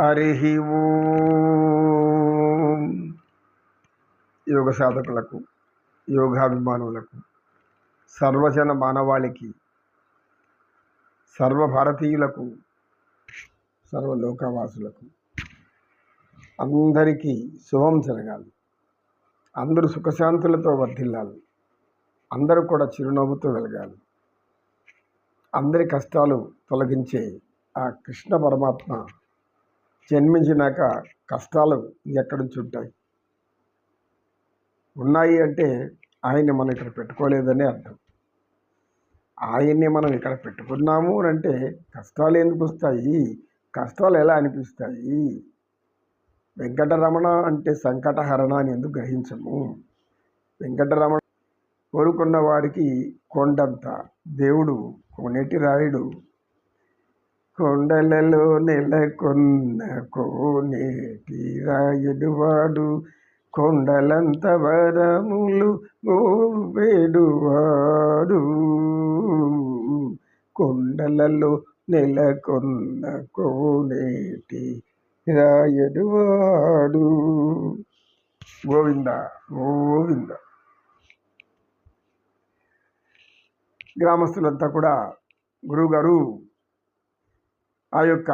హరి ఓం. యోగ సాధకులకు యోగాభిమానులకు సర్వజన మానవాళికి సర్వ భారతీయులకు సర్వలోకవాసులకు అందరికీ శుభం జరగాలి. అందరూ సుఖశాంతులతో వర్ధిల్లాలి. అందరూ కూడా చిరునవ్వుతో వెలగాలి. అందరి కష్టాలు తొలగించే ఆ కృష్ణ పరమాత్మ జన్మించినాక కష్టాలు ఎక్కడి నుంచి ఉంటాయి? ఉన్నాయి అంటే ఆయన్ని మనం ఇక్కడ పెట్టుకోలేదని అర్థం. ఆయన్ని మనం ఇక్కడ పెట్టుకున్నాము అని అంటే కష్టాలు ఎందుకు వస్తాయి? కష్టాలు ఎలా అనిపిస్తాయి? వెంకటరమణ అంటే సంకటహరణ అని ఎందుకు గ్రహించము? వెంకటరమణ కోరుకున్న వారికి కొండంత దేవుడు కోనేటి రాయుడు కొండలలో నెలకొన్న కోనేటి రాయుడువాడు కొండలంత వరములు వేడువాడు కొండలలో నెలకొన్న కోనేటి రాయుడు వాడు గోవింద గోవింద. గ్రామస్తులంతా కూడా గురువుగారు ఆ యొక్క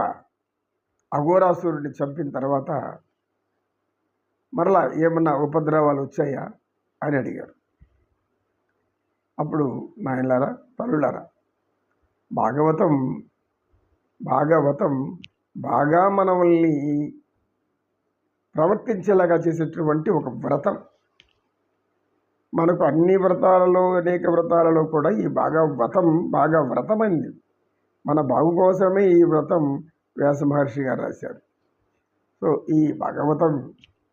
అఘోరాసురుడిని చంపిన తర్వాత మరలా ఏమన్నా ఉపద్రవాలు వచ్చాయా అని అడిగారు. అప్పుడు నాయనలారా తల్లులారా భాగవతం భాగవతం బాగా మనల్ని ప్రవర్తించేలాగా చేసేటటువంటి ఒక వ్రతం. మనకు అన్ని వ్రతాలలో అనేక వ్రతాలలో కూడా ఈ బాగా వ్రతం బాగా వ్రతమైంది మన బాగు కోసమే ఈ వ్రతం వ్యాస మహర్షి గారు రాశారు. సో ఈ భాగవతం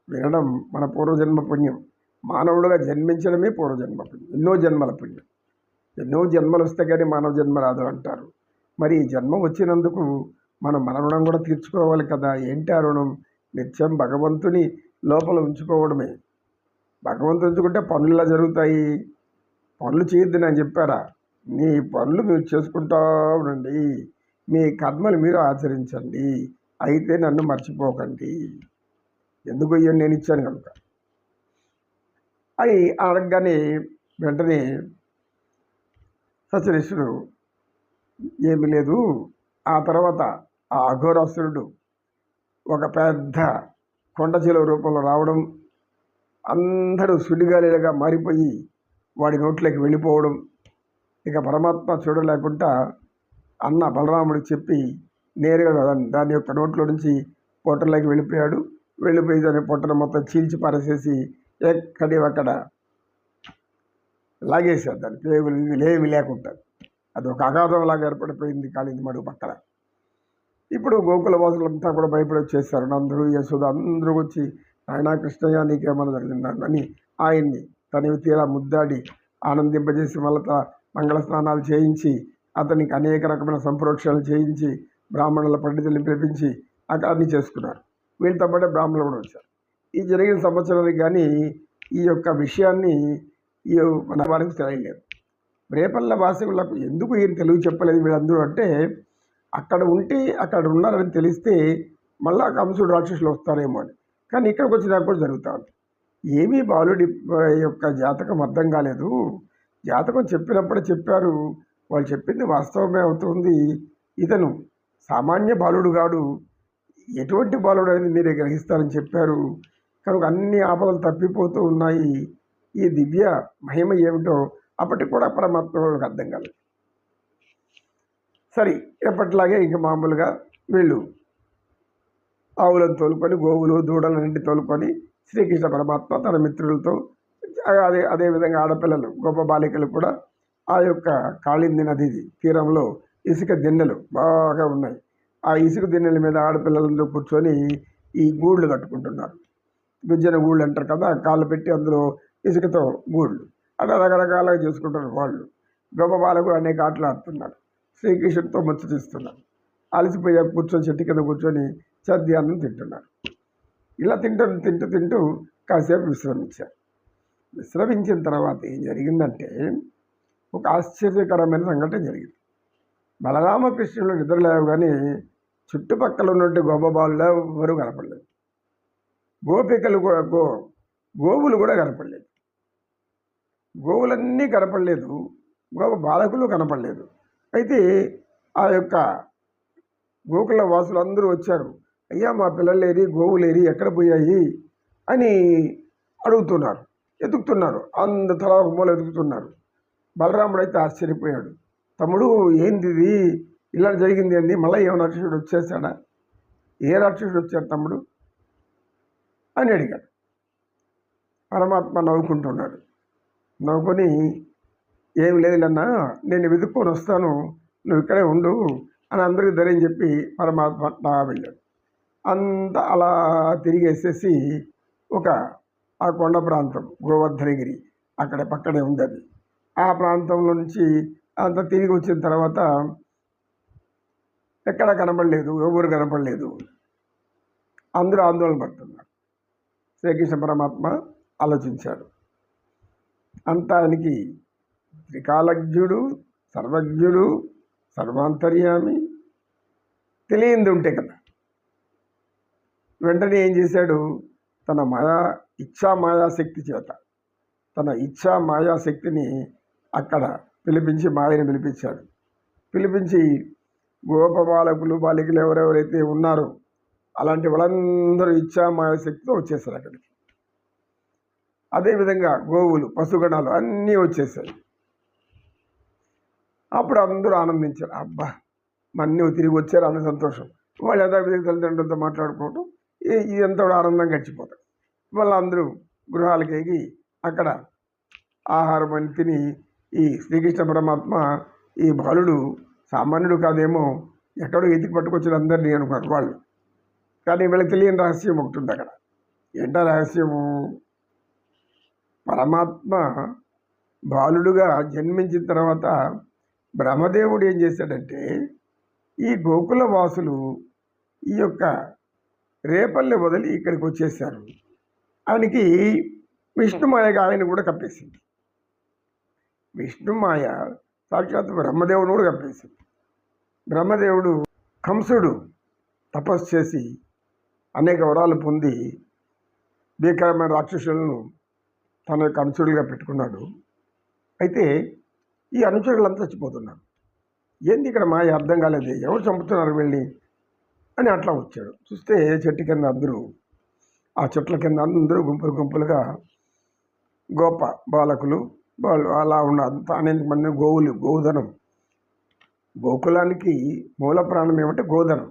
వినడం మన పూర్వజన్మ పుణ్యం. మానవుడుగా జన్మించడమే పూర్వజన్మ పుణ్యం. ఎన్నో జన్మల పుణ్యం. ఎన్నో జన్మలు వస్తే కానీ మానవ జన్మ రాదు అంటారు. మరి ఈ జన్మ వచ్చినందుకు మనం మన రుణం కూడా తీర్చుకోవాలి కదా? ఏంటి ఆ రుణం? నిత్యం భగవంతుని లోపల ఉంచుకోవడమే. భగవంతు ఉంచుకుంటే పనులు ఇలా జరుగుతాయి? పనులు చేయొద్దు నేను చెప్పారా? మీ పనులు మీరు చేసుకుంటా ఉండండి. మీ కర్మలు మీరు ఆచరించండి. అయితే నన్ను మర్చిపోకండి. ఎందుకు ఇయ్యం నేను ఇచ్చాను కనుక? అని అడగగానే వెంటనే సచరేశ్వరుడు ఏమి లేదు. ఆ తర్వాత ఆ అఘోరాసురుడు ఒక పెద్ద కొండ రూపంలో రావడం అందరూ సుడిగాలిగా మారిపోయి వాడి నోట్లోకి వెళ్ళిపోవడం ఇక పరమాత్మ చూడలేకుండా అన్న బలరాముడికి చెప్పి నేరుగా దాన్ని- దాని యొక్క నోట్లో నుంచి పొట్టలోకి వెళ్ళిపోయాడు. వెళ్ళిపోయి దాని పొట్టను మొత్తం చీల్చి పారేసేసి ఎక్కడి అక్కడ లాగేశాడు దాని పేగులు ఏమి లేకుండా. అది ఒక అగాధం లాగా ఏర్పడిపోయింది కాళింది మడుగు పక్కన. ఇప్పుడు గోకుల వాసులంతా కూడా భయపడి వచ్చేస్తారు. నందరూ యశోద అందరూ వచ్చి ఆయన కృష్ణయ్య నీకేమన్నా జరిగిందని ఆయన్ని తనవి తీరా ముద్దాడి ఆనందింపజేసి మళ్ళీ మంగళ స్నానాలు చేయించి అతనికి అనేక రకమైన సంప్రోక్షణలు చేయించి బ్రాహ్మణుల పండితుల్ని పిలిపించి అక్కడ అన్ని చేసుకున్నారు. వీళ్ళతో పాటే బ్రాహ్మణులు కూడా వచ్చారు. ఈ జరిగిన సంవత్సరానికి కానీ ఈ యొక్క విషయాన్ని ఈ మన వారికి తెలియలేదు. రేపల్ల భాషకులకు ఎందుకు ఈయన తెలుగు చెప్పలేదు వీళ్ళందరూ అంటే అక్కడ ఉంటే అక్కడ ఉన్నారని తెలిస్తే మళ్ళా కంసుడు రాక్షసులు వస్తారేమో అని. కానీ ఇక్కడికి వచ్చినాక కూడా జరుగుతూ ఉంది. ఏమీ బాలుడి యొక్క జాతకం అర్థం కాలేదు. జాతకం చెప్పినప్పుడే చెప్పారు. వాళ్ళు చెప్పింది వాస్తవమే అవుతుంది. ఇతను సామాన్య బాలుడు కాడు. ఎటువంటి బాలుడు అనేది మీరే గ్రహిస్తారని చెప్పారు. కనుక అన్ని ఆపదలు తప్పిపోతూ ఉన్నాయి. ఈ దివ్య మహిమ ఏమిటో అప్పటికి కూడా పరమాత్మకు అర్థం కాలేదు. సరే ఎప్పటిలాగే ఇంక మామూలుగా వీళ్ళు ఆవులను తోలుకొని గోవులు దూడలన్నింటి తోలుకొని శ్రీకృష్ణ పరమాత్మ తన మిత్రులతో అదే అదేవిధంగా ఆడపిల్లలు గొప్ప బాలికలు కూడా ఆ యొక్క కాళింది నది తీరంలో ఇసుక దిన్నెలు బాగా ఉన్నాయి. ఆ ఇసుక దిన్నెల మీద ఆడపిల్లలందరూ కూర్చొని ఈ గూళ్ళు కట్టుకుంటున్నారు. గుజ్జన గూళ్ళు అంటారు కదా కాళ్ళు పెట్టి అందులో ఇసుకతో గూళ్ళు. అలా రకరకాలుగా చేసుకుంటారు వాళ్ళు. గొప్ప బాలకు అనేక ఆటలు ఆడుతున్నారు. శ్రీకృష్ణుడితో ముచ్చటిస్తున్నారు అలసిపోయా కూర్చొని చెట్టు కింద కూర్చొని సద్యాన్నం తింటున్నారు. ఇలా తింటూ తింటూ తింటూ కాసేపు విశ్రమించారు. విశ్రమించిన తర్వాత ఏం జరిగిందంటే ఒక ఆశ్చర్యకరమైన సంఘటన జరిగింది. బలరామకృష్ణులు కానీ చుట్టుపక్కల ఉన్నట్టు గోపబాలులో ఎవరు కనపడలేదు. గోపికలు కూడా గో గోవులు కూడా కనపడలేదు. గోవులన్నీ కనపడలేదు. గోప బాలకులు కనపడలేదు. అయితే ఆ యొక్క గోకుల వాసులు అందరూ వచ్చారు. అయ్యా మా పిల్లలు ఏరి గోవులు ఏరి ఎక్కడ పోయాయి? అని అడుగుతున్నారు. ఎదుగుతున్నారు. అంద తల ఒక మూల ఎదుగుతున్నారు. బలరాముడు అయితే ఆశ్చర్యపోయాడు. తమ్ముడు ఏంది ఇది ఇలా జరిగింది అండి మళ్ళీ ఏమైనా రాక్షసుడు వచ్చేసాడా ఏ రాక్షసుడు వచ్చాడు తమ్ముడు? అని అడిగాడు. పరమాత్మ నవ్వుకుంటున్నాడు. నవ్వుకొని ఏం లేదులన్నా నేను వెతుక్కొని వస్తాను. నువ్వు ఇక్కడే ఉండు అని అందరికీ ధైర్యం చెప్పి పరమాత్మ నా వెళ్ళాడు అంత అలా తిరిగేసేసి ఒక ఆ కొండ ప్రాంతం గోవర్ధనగిరి అక్కడ పక్కనే ఉంది అది ఆ ప్రాంతంలో నుంచి అంత తిరిగి వచ్చిన తర్వాత ఎక్కడ కనపడలేదు ఎవరు కనపడలేదు అందరూ ఆందోళన పడుతున్నారు. శ్రీకృష్ణ పరమాత్మ ఆలోచించాడు. అంతా ఆయనకి త్రికాలజ్ఞుడు సర్వజ్ఞుడు సర్వాంతర్యామి తెలియంది ఉంటే కదా. వెంటనే ఏం చేశాడు? తన మాయా ఇచ్ఛా మాయాశక్తి చేత తన ఇచ్ఛా మాయాశక్తిని అక్కడ పిలిపించి మాయని పిలిపించాడు. పిలిపించి గోపబాలకులు బాలికలు ఎవరెవరైతే ఉన్నారో అలాంటి వాళ్ళందరూ ఇచ్ఛా మాయాశక్తితో వచ్చేసారు అక్కడికి. అదేవిధంగా గోవులు పశుగణాలు అన్నీ వచ్చేసాయి అప్పుడు అందరూ ఆనందించారు. అబ్బా! మన్నీ తిరిగి వచ్చారు అన్న సంతోషం. వాళ్ళు యథావిధిగా తల్లిదండ్రులతో మాట్లాడుకోవటం ఇదంతా కూడా గడిచిపోతాం మళ్ళీ వాళ్ళందరూ గృహాలకు ఎగి అక్కడ ఆహారం అని తిని ఈ శ్రీకృష్ణ పరమాత్మ ఈ బాలుడు సామాన్యుడు కాదేమో ఎక్కడో ఎతికి పట్టుకొచ్చిన అందరినీ అనుకున్నారు వాళ్ళు. కానీ వీళ్ళకి తెలియని రహస్యం ఒకటి ఉంది అక్కడ. ఏంట రహస్యము? పరమాత్మ బాలుడుగా జన్మించిన తర్వాత బ్రహ్మదేవుడు ఏం చేశాడంటే ఈ గోకుల వాసులు ఈ యొక్క రేపల్లె వదిలి ఇక్కడికి వచ్చేసారు ఆయనకి విష్ణుమాయగా ఆయన కూడా కప్పేసింది. విష్ణుమాయ సాక్షాత్ బ్రహ్మదేవుడు కూడా కప్పేసింది. బ్రహ్మదేవుడు కంసుడు తపస్సు చేసి అనేక వరాలు పొంది భీకరమైన రాక్షసులను తన యొక్క అనుచరులుగా పెట్టుకున్నాడు. అయితే ఈ అనుచరులంతా చచ్చిపోతున్నారు. ఏంది ఇక్కడ మాయ? అర్థం కాలేదు. ఎవరు చంపుతున్నారు వెళ్ళి అని అట్లా వచ్చాడు. చూస్తే చెట్టు కింద అందరూ ఆ చెట్ల కింద అందరూ గుంపులు గుంపులుగా గోప బాలకులు వాళ్ళు అలా ఉన్న అంత అనేక మంది గోవులు గోధనం గోకులానికి మూల ప్రాణం ఏమంటే గోధనం.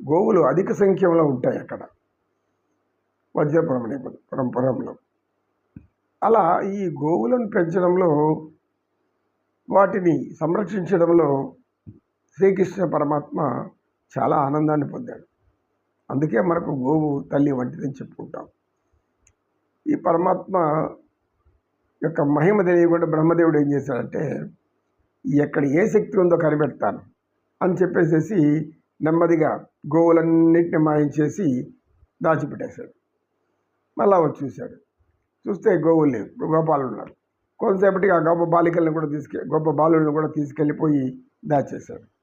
గోవులు అధిక సంఖ్యలో ఉంటాయి అక్కడ. వజ్రపురం అనే పురంలో అలా ఈ గోవులను పెంచడంలో వాటిని సంరక్షించడంలో శ్రీకృష్ణ పరమాత్మ చాలా ఆనందాన్ని పొందాడు. అందుకే మనకు గోవు తల్లి వంటిదని చెప్పుకుంటాం. ఈ పరమాత్మ యొక్క మహిమ తెలియకుండా బ్రహ్మదేవుడు ఏం చేశాడంటే ఎక్కడ ఏ శక్తి ఉందో కనిపెడతాను అని చెప్పేసేసి నెమ్మదిగా గోవులన్నింటిని మాయించేసి దాచిపెట్టేశాడు. మళ్ళా వచ్చి చూశాడు. చూస్తే గోవులు లేవు గోపాలు ఉన్నారు కొంతసేపటికి ఆ గొప్ప బాలికలను కూడా తీసుకెళ్ళి గొప్ప బాలులను కూడా తీసుకెళ్ళిపోయి దాచేశాడు.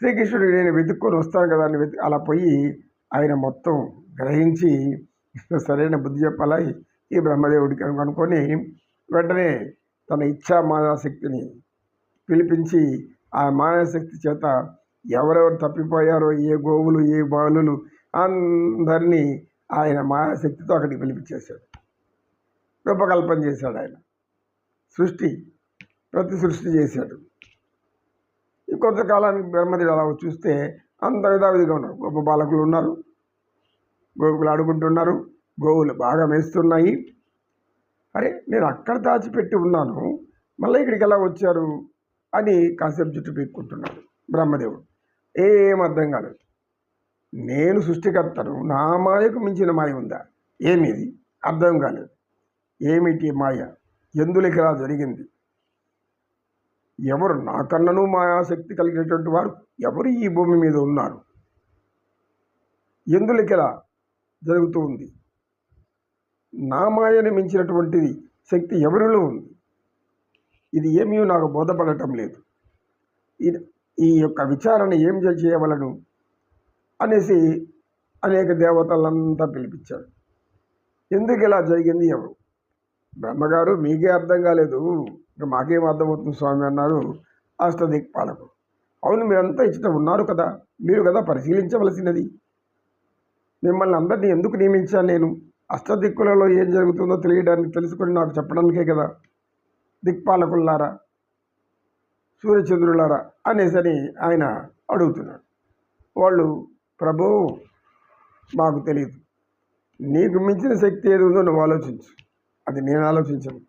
శ్రీకృష్ణుడు నేను వెతుక్కొని వస్తాను కదా అని అలా పోయి ఆయన మొత్తం గ్రహించి సరైన బుద్ధి చెప్పాలి. ఈ బ్రహ్మదేవుడికి అనుకొని వెంటనే తన ఇచ్ఛా మాయాశక్తిని పిలిపించి ఆ మాయాశక్తి చేత ఎవరెవరు తప్పిపోయారో ఏ గోవులు ఏ బాలులు అందరినీ ఆయన మాయాశక్తితో అక్కడికి పిలిపించేశాడు. రూపకల్పన చేశాడు ఆయన. సృష్టి ప్రతి సృష్టి చేశాడు. కొంతకాలానికి బ్రహ్మదేవుడు అలా చూస్తే అంత విధావిధిగా ఉన్నారు. గొప్ప బాలకులు ఉన్నారు. గోకులు ఆడుకుంటున్నారు. గోవులు బాగా మేస్తున్నాయి. అరే నేను అక్కడ దాచిపెట్టి ఉన్నాను. మళ్ళీ ఇక్కడికి ఎలా వచ్చారు? అని కాసేపు జుట్టు పీక్కుంటున్నాడు బ్రహ్మదేవుడు. ఏం అర్థం కాలేదు. నేను సృష్టికర్తను నా మాయకు మించిన మాయ ఉందా? ఏమిది? అర్థం కాలేదు. ఏమిటి మాయ? ఎందులకి ఇలా జరిగింది? ఎవరు నాకన్నను మాయాశక్తి కలిగినటువంటి వారు ఎవరు ఈ భూమి మీద ఉన్నారు? ఎందులకిలా జరుగుతూ ఉంది? నా మాయని మించినటువంటిది శక్తి ఎవరిలో ఉంది? ఇది ఏమీ నాకు బోధపడటం లేదు. ఇది ఈ యొక్క విచారణ ఏం చే- చేయవలను అనేసి అనేక దేవతలంతా పిలిపించాడు ఎందుకు ఇలా జరిగింది ఎవరు? బ్రహ్మగారు మీకే అర్థం కాలేదు. ఇక మాకేం అర్థమవుతుంది స్వామి అన్నారు అష్టదిక్పాలకు అవును మీరంతా ఇచ్చట ఉన్నారు కదా మీరు కదా పరిశీలించవలసినది. మిమ్మల్ని అందరినీ ఎందుకు నియమించాను నేను? అష్టదిక్కులలో ఏం జరుగుతుందో తెలియడానికి తెలుసుకొని నాకు చెప్పడానికే కదా. దిక్పాలకులారా సూర్యచంద్రులారా అనేసని ఆయన అడుగుతున్నాడు. వాళ్ళు ప్రభు మాకు తెలియదు నీకు మించిన శక్తి ఏది ఉందో నువ్వు ఆలోచించు. అది నేను ఆలోచించను.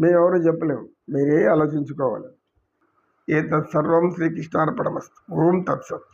మేమెవరూ చెప్పలేము. మీరే ఆలోచించుకోవాలి. ఏ తత్సర్వం శ్రీకృష్ణార్పణమస్తు. ఓం తత్సత్.